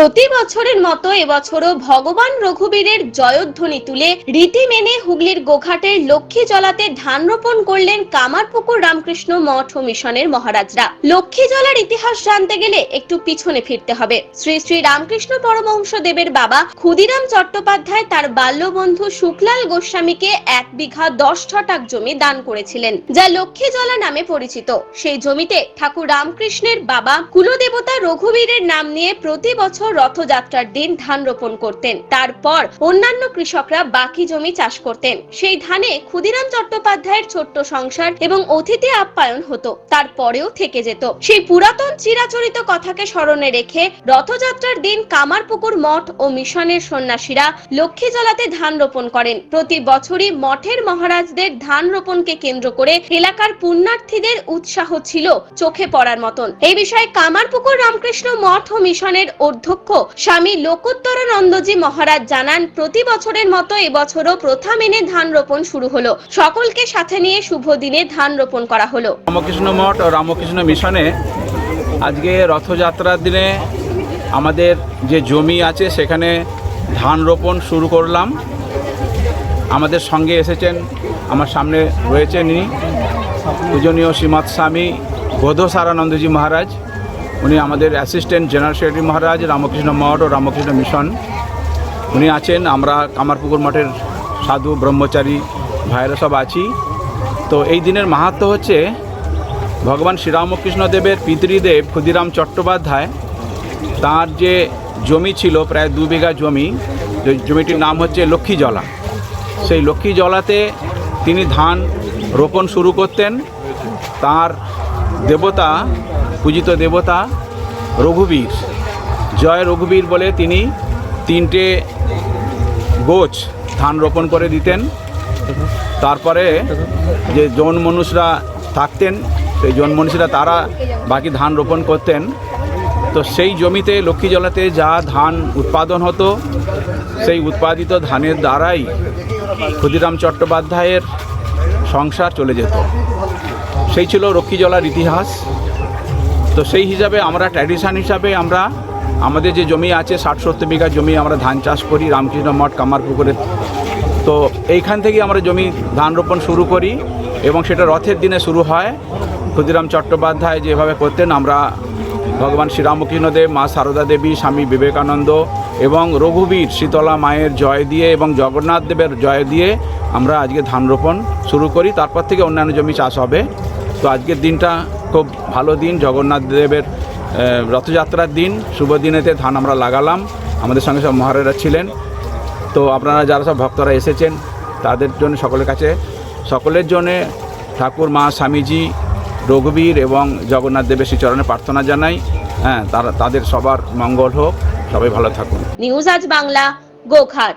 প্রতি বছরের মতো এবছরও ভগবান রঘুবীরের জয়ধ্বনি তুলে রীতি মেনে হুগলির গোঘাটের লক্ষ্মী জলাতে ধান রোপণ করলেন কামারপুকুর রামকৃষ্ণ মঠ ও মিশনের মহারাজরা। লক্ষ্মী জলার ইতিহাস জানতে গেলে একটু পিছনে ফিরতে হবে। শ্রী শ্রী রামকৃষ্ণ পরমহংস দেবের বাবা ক্ষুদিরাম চট্টোপাধ্যায় তার বাল্যবন্ধু শুক্লাল গোস্বামীকে এক বিঘা দশ ছটাক জমি দান করেছিলেন, যা লক্ষ্মী জলা নামে পরিচিত। সেই জমিতে ঠাকুর রামকৃষ্ণের বাবা কুলদেবতা রঘুবীরের নাম নিয়ে প্রতি বছর রথযাত্রার দিন ধান রোপণ করতেন। তারপর অন্যান্য কৃষকরা বাকি জমি চাষ করতেন। সেই ধানে ক্ষুদিরাম চট্টোপাধ্যায়ের ছোট্ট সংসার এবং অতিথি আপ্যায়ন হতো, তারপরেও থেকে যেত। সেই পুরাতন চিরাচরিত কথাকে স্মরণে রেখে রথযাত্রার দিন কামারপুকুর মঠ ও মিশনের সন্ন্যাসীরা লক্ষ্মী জলাতে ধান রোপণ করেন। প্রতি বছরই মঠের মহারাজদের ধান রোপণকে কেন্দ্র করে এলাকার পুণ্যার্থীদের উৎসাহ ছিল চোখে পড়ার মতন। এই বিষয়ে কামারপুকুর রামকৃষ্ণ মঠ ও মিশনের অধ্যক্ষ স্বামী লোকোত্তরানন্দজি মহারাজ জানান, প্রতি বছরের মতো এবছরও প্রথা মেনে ধান রোপণ শুরু হলো। সকলকে সাথে নিয়ে শুভ দিনে ধান রোপণ করা হলো। রামকৃষ্ণ মঠ ও রামকৃষ্ণ মিশনে আজকে রথযাত্রার দিনে আমাদের যে জমি আছে, সেখানে ধান রোপণ শুরু করলাম। আমাদের সঙ্গে এসেছেন, আমার সামনে রয়েছেন ইনি। পূজনীয় শ্রীমৎ স্বামী বোধসারানন্দজি মহারাজ। উনি আমাদের assistant general secretary Maharaj Ramakrishna Math ও রামকৃষ্ণ মিশন উনি আছেন, আমরা কামারপুকুর মঠের সাধু, ব্রহ্মচারী ভাইরা সব আছি। তো এই দিনের মাহাত্ম হচ্ছে, ভগবান শ্রীরামকৃষ্ণ দেবের পিতৃদেব ক্ষুদিরাম চট্টোপাধ্যায়, তার যে জমি ছিল, প্রায় দু বিঘা জমি জমিটির নাম হচ্ছে লক্ষ্মী জলা সেই লক্ষ্মী জলাতে তিনি ধান রোপণ শুরু করতেন। তার দেবতা পূজিত দেবতা রঘুবীর। জয় রঘুবীর বলে তিনি তিনটে গোছ ধান রোপণ করে দিতেন। তারপরে যে জন মনুষরা থাকতেন, সেই জন মনীষীরা তারা বাকি ধান রোপণ করতেন। তো সেই জমিতে লক্ষ্মী জলাতে যা ধান উৎপাদন হতো, সেই উৎপাদিত ধানের দ্বারাই ক্ষুদিরাম চট্টোপাধ্যায়ের সংসার চলে যেত। সেই ছিল লক্ষ্মী জলার ইতিহাস। তো সেই হিসাবে আমরা ট্র্যাডিশন হিসাবে আমরা, আমাদের যে জমি আছে ষাট সত্তর বিঘা জমি আমরা ধান চাষ করি, রামকৃষ্ণ মঠ, কামারপুকুরে। তো এইখান থেকে আমরা জমি ধান রোপণ শুরু করি এবং সেটা রথের দিনে শুরু হয়। ক্ষুদিরাম চট্টোপাধ্যায় যেভাবে করতেন, আমরা ভগবান শ্রীরামকৃষ্ণ দেব মা সারদা দেবী, স্বামী বিবেকানন্দ এবং রঘুবীর শীতলা মায়ের জয় দিয়ে এবং জগন্নাথ দেবের জয় দিয়ে আমরা আজকে ধান রোপণ শুরু করি। তারপর থেকে অন্যান্য জমি চাষ হবে। তো আজকের দিনটা খুব ভালো দিন, জগন্নাথ দেবের রথযাত্রার দিন। শুভ দিনেতে ধান আমরা লাগালাম। আমাদের সঙ্গে সব মহারাজরা ছিলেন। তো আপনারা যারা সব ভক্তরা এসেছেন, তাদের জন্য সকলের কাছে, সকলের জন্যে ঠাকুর, মা, স্বামীজি, রঘুবীর এবং জগন্নাথ দেবের শ্রীচরণে প্রার্থনা জানাই। হ্যাঁ তারা, তাদের সবার মঙ্গল হোক। সবাই ভালো থাকুন। নিউজ আজ বাংলা, গোঘাট।